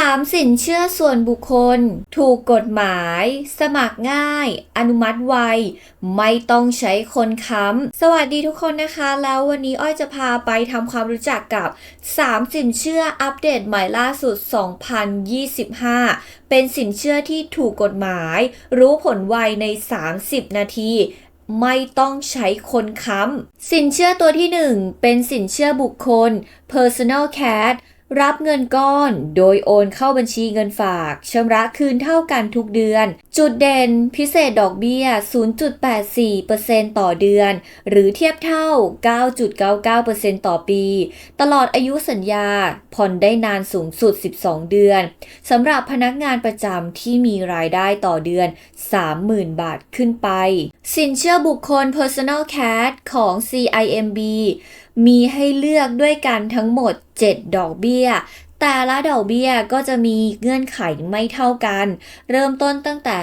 3. สินเชื่อส่วนบุคคล ถูกกฎหมาย สมัครง่าย อนุมัติไว ไม่ต้องใช้คนค้ำ สวัสดีทุกคนนะคะ แล้ววันนี้อ้อยจะพาไปทำความรู้จักกับ 3 สินเชื่ออัปเดตใหม่ล่าสุด 2025 เป็นสินเชื่อที่ถูกกฎหมาย รู้ผลไวใน 30 นาทีไม่ต้องใช้คนค้ำ สินเชื่อตัวที่ 1 เป็นสินเชื่อบุคคล personal cash รับเงินก้อน โดยโอนเข้าบัญชีเงินฝากชำระคืนเท่ากันทุกเดือน จุดเด่นพิเศษดอกเบี้ย 0.84%ต่อเดือน หรือเทียบเท่า 9.99%ต่อปี ตลอดอายุสัญญา ผ่อนได้นานสูงสุด 12 เดือนสำหรับพนักงานประจำที่มีรายได้ต่อเดือน 30,000 บาทขึ้นไป สินเชื่อบุคคล Personal Cash ของ CIMB มีให้เลือกด้วยกันทั้งหมด 7 ดอกเบี้ย แต่ละดอกเบี้ยก็จะมีเงื่อนไขไม่เท่ากัน เริ่มต้นตั้งแต่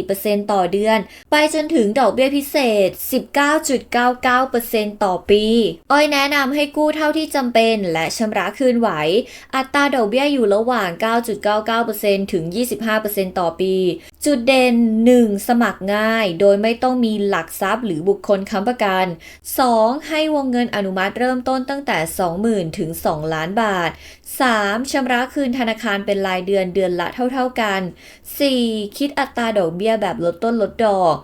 0.84%ต่อเดือน ไปจนถึงดอกเบี้ยพิเศษ 19.99%ต่อปี อ้อยแนะนำให้กู้เท่าที่จำเป็นและชำระคืนไหว อัตราดอกเบี้ยอยู่ระหว่าง 9.99%ถึง 25%ต่อปี จุดเด่น 1. สมัครง่าย โดยไม่ต้องมีหลักทรัพย์หรือบุคคลค้ำประกัน 2. ให้วงเงินอนุมัติเริ่มต้นตั้งแต่ 20,000 ถึง 2 ล้านบาท 3. ชำระคืนธนาคารเป็นรายเดือนเดือนละเท่า ๆกัน 4. คิดอัตราดอกเบี้ยแบบลดต้นลดดอก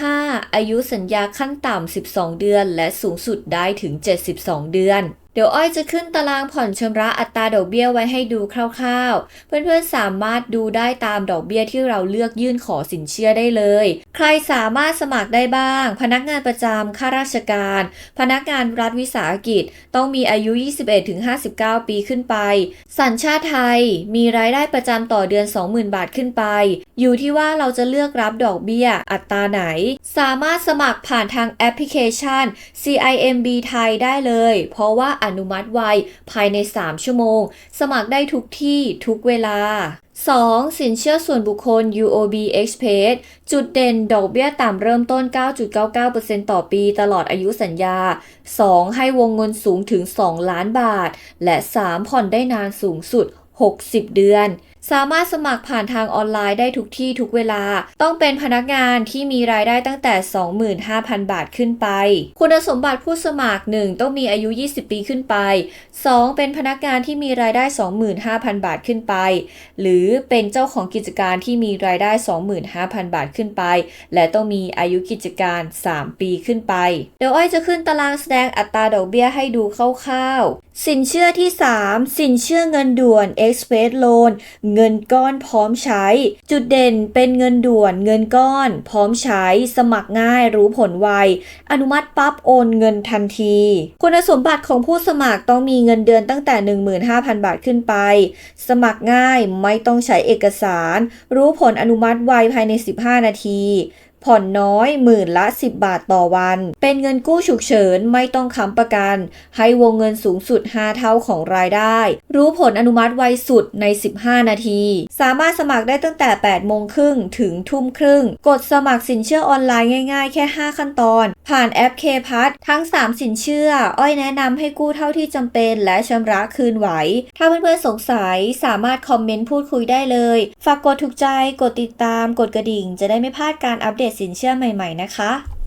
5. อายุสัญญาขั้นต่ำ 12 เดือน และสูงสุดได้ถึง 72 เดือน ดี๋ยวอ้อยจะขึ้นตารางผ่อนชำระอัตราดอกเบี้ยไว้ให้ดูคร่าวๆ เพื่อนๆสามารถดูได้ตามดอกเบี้ยที่เราเลือกยื่นขอสินเชื่อได้เลย ใครสามารถสมัครได้บ้าง พนักงานประจำข้าราชการ พนักงานรัฐวิสาหกิจ ต้องมีอายุ 21-59 ปีขึ้นไป สัญชาติไทย มีรายได้ประจำต่อเดือน 20,000 บาทขึ้นไป อยู่ที่ว่าเราจะเลือกรับดอกเบี้ยอัตราไหน สามารถสมัครผ่านทางแอปพลิเคชัน CIMB ไทยได้เลย เพราะว่าอนุมัติไวภายใน 3 ชั่วโมง สมัครได้ทุกที่ทุกเวลา 2. สินเชื่อส่วนบุคคล UOB Express จุดเด่นดอกเบี้ยต่ำเริ่มต้น 9.99%ต่อปีตลอดอายุสัญญา 2. ให้วงเงินสูงถึง 2 ล้านบาท และ 3. ผ่อนได้นานสูงสุด 60 เดือนสามารถสมัครผ่านทางออนไลน์ได้ทุกที่ทุกเวลา ต้องเป็นพนักงานที่มีรายได้ตั้งแต่ 25,000 บาทขึ้นไป คุณสมบัติผู้สมัคร 1. ต้องมีอายุ 20 ปีขึ้นไป 2. เป็นพนักงานที่มีรายได้ 25,000 บาทขึ้นไป หรือเป็นเจ้าของกิจการที่มีรายได้ 25,000 บาทขึ้นไป และต้องมีอายุกิจการ 3 ปีขึ้นไป เดี๋ยวอ้อยจะขึ้นตารางแสดงอัตราดอกเบี้ยให้ดูคร่าวๆ สินเชื่อที่ 3 สินเชื่อเงินด่วน Express Loan เงินก้อนพร้อมใช้ จุดเด่นเป็นเงินด่วนเงินก้อน พร้อมใช้สมัครง่ายรู้ผลไว อนุมัติปั๊บโอนเงินทันที คุณสมบัติของผู้สมัครต้องมีเงินเดือนตั้งแต่ 15,000 บาทขึ้นไป สมัครง่ายไม่ต้องใช้เอกสาร รู้ผลอนุมัติไวภายใน 15 นาที ผ่อนน้อยหมื่นละ 10 บาทต่อวัน เป็นเงินกู้ฉุกเฉินไม่ต้องค้ำประกัน ให้วงเงินสูงสุด 5 เท่าของรายได้ รู้ผลอนุมัติไวสุดใน 15 นาที สามารถสมัครได้ตั้งแต่ 8 โมงครึ่งถึงทุ่มครึ่ง กดสมัครสินเชื่อออนไลน์ง่ายๆ แค่ 5 ขั้นตอน ผ่านแอป K พัททั้ง 3 สินเชื่อ อ้อยแนะนำให้กู้เท่าที่จำเป็น และชำระคืนไหว ถ้าเพื่อนๆสงสัยสามารถคอมเมนต์พูดคุยได้เลย ฝากกดถูกใจ กดติดตาม กดกระดิ่ง จะได้ไม่พลาดการอัปเดตสินเชื่อใหม่ ๆ นะคะ